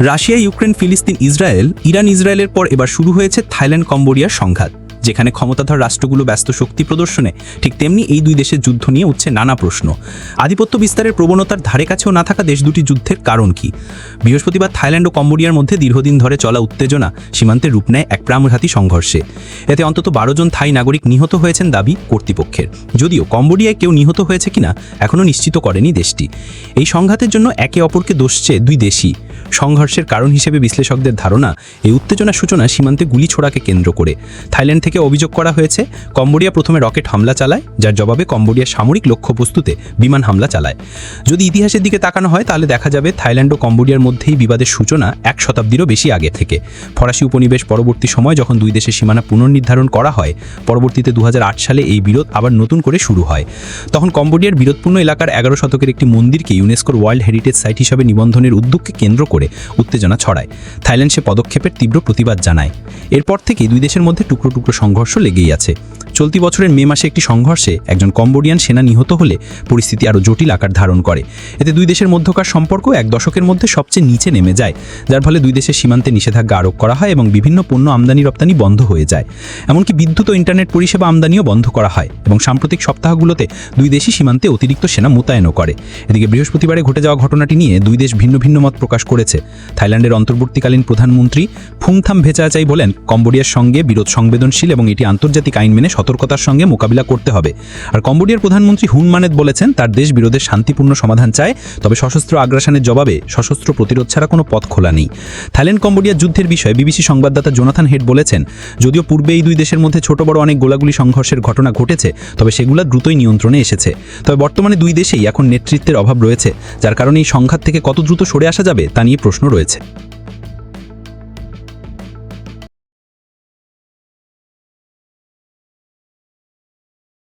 Russia Ukraine Palestine Israel Iran ইসরায়েলের পর এবার শুরু হয়েছে থাইল্যান্ড কম্বোডিয়ার সংঘাত। যেখানে ক্ষমতাধর রাষ্ট্রগুলো ব্যস্ত শক্তি প্রদর্শনে, ঠিক তেমনি এই দুই দেশের যুদ্ধ নিয়ে উঠছে নানা প্রশ্ন। আধিপত্য বিস্তারের প্রবণতার ধারে কাছেও না থাকা দেশ দুটি যুদ্ধের কারণ কি? বৃহস্পতিবার থাইল্যান্ড ও কম্বোডিয়ার মধ্যে দীর্ঘদিন ধরে চলা উত্তেজনা সীমান্তে রূপ নেয় এক প্রাণঘাতী সংঘর্ষে। এতে অন্তত বারো জন থাই নাগরিক নিহত হয়েছেন দাবি কর্তৃপক্ষের। যদিও কম্বোডিয়ায় কেউ নিহত হয়েছে কিনা এখনও নিশ্চিত করেনি দেশটি। এই সংঘাতের জন্য একে অপরকে দোষছে দুই দেশই। সংঘর্ষের কারণ হিসেবে বিশ্লেষকদের ধারণা, এই উত্তেজনার সূচনা সীমান্তে গুলি ছোড়াকে কেন্দ্র করে। থাইল্যান্ড থেকে অভিযোগ করা হয়েছে, কম্বোডিয়া প্রথমে রকেট হামলা চালায়, যার জবাবে কম্বোডিয়ার সামরিক লক্ষ্যবস্তুতে বিমান হামলা চালায়। যদি ইতিহাসের দিকে তাকানো হয়, তাহলে দেখা যাবে থাইল্যান্ড ও কম্বোডিয়ার মধ্যেই বিবাদের সূচনা এক শতাব্দীরও বেশি আগে থেকে। ফরাসি উপনিবেশ পরবর্তী সময় যখন দুই দেশের সীমানা পুনর্নির্ধারণ করা হয়, পরবর্তীতে দুহাজার আট সালে এই বিরোধ আবার নতুন করে শুরু হয়। তখন কম্বোডিয়ার বিরোধপূর্ণ এলাকার এগারো শতকের একটি মন্দিরকে ইউনেস্কোর ওয়ার্ল্ড হেরিটেজ সাইট হিসাবে নিবন্ধনের উদ্যোগকে কেন্দ্র করে উত্তেজনা ছড়ায়। থাইল্যান্ড সে পদক্ষেপের তীব্র প্রতিবাদ জানায়। এরপর থেকে দুই দেশের মধ্যে টুকরো টুকরো সংঘর্ষ লেগেই আছে। চলতি বছরের মে মাসে একটি সংঘর্ষে একজন কম্বোডিয়ান সেনা নিহত হলে পরিস্থিতি আরও জটিল আকার ধারণ করে। এতে দুই দেশের মধ্যকার সম্পর্ক এক দশকের মধ্যে সবচেয়ে নিচে নেমে যায়, যার ফলে দুই দেশের সীমান্তে নিষেধাজ্ঞা আরোপ করা হয় এবং বিভিন্ন পণ্য আমদানি রপ্তানি বন্ধ হয়ে যায়। এমনকি বিদ্যুৎ ও ইন্টারনেট পরিষেবা আমদানিও বন্ধ করা হয় এবং সাম্প্রতিক সপ্তাহগুলোতে দুই দেশই সীমান্তে অতিরিক্ত সেনা মোতায়েনও করে। এদিকে বৃহস্পতিবারে ঘটে যাওয়া ঘটনাটি নিয়ে দুই দেশ ভিন্ন ভিন্ন মত প্রকাশ করেছে। থাইল্যান্ডের অন্তর্বর্তীকালীন প্রধানমন্ত্রী ফুংথাম ভেচাচাই বলেন, কম্বোডিয়ার সঙ্গে বিরোধ সংবেদনশীল এবং এটি আন্তর্জাতিক আইন মেনে সতর্কতার সঙ্গে মোকাবিলা করতে হবে। আর কম্বোডিয়ার প্রধানমন্ত্রী হুন মানেত বলেছেন, তার দেশ বিরোধের শান্তিপূর্ণ সমাধান চায়, তবে সশস্ত্র আগ্রাসনের জবাবে সশস্ত্র প্রতিরোধ ছাড়া কোনো পথ খোলা নেই। থাইল্যান্ড কম্বোডিয়ার যুদ্ধের বিষয়ে বিবিসি সংবাদদাতা জোনাথান হেড বলেছেন, যদিও পূর্বে এই দুই দেশের মধ্যে ছোট বড় অনেক গোলাগুলি সংঘর্ষের ঘটনা ঘটেছে, তবে সেগুলো দ্রুতই নিয়ন্ত্রণে এসেছে। তবে বর্তমানে দুই দেশেই এখন নেতৃত্বের অভাব রয়েছে, যার কারণে এই সংঘাত থেকে কত দ্রুত সরে আসা যাবে তা নিয়ে প্রশ্ন রয়েছে।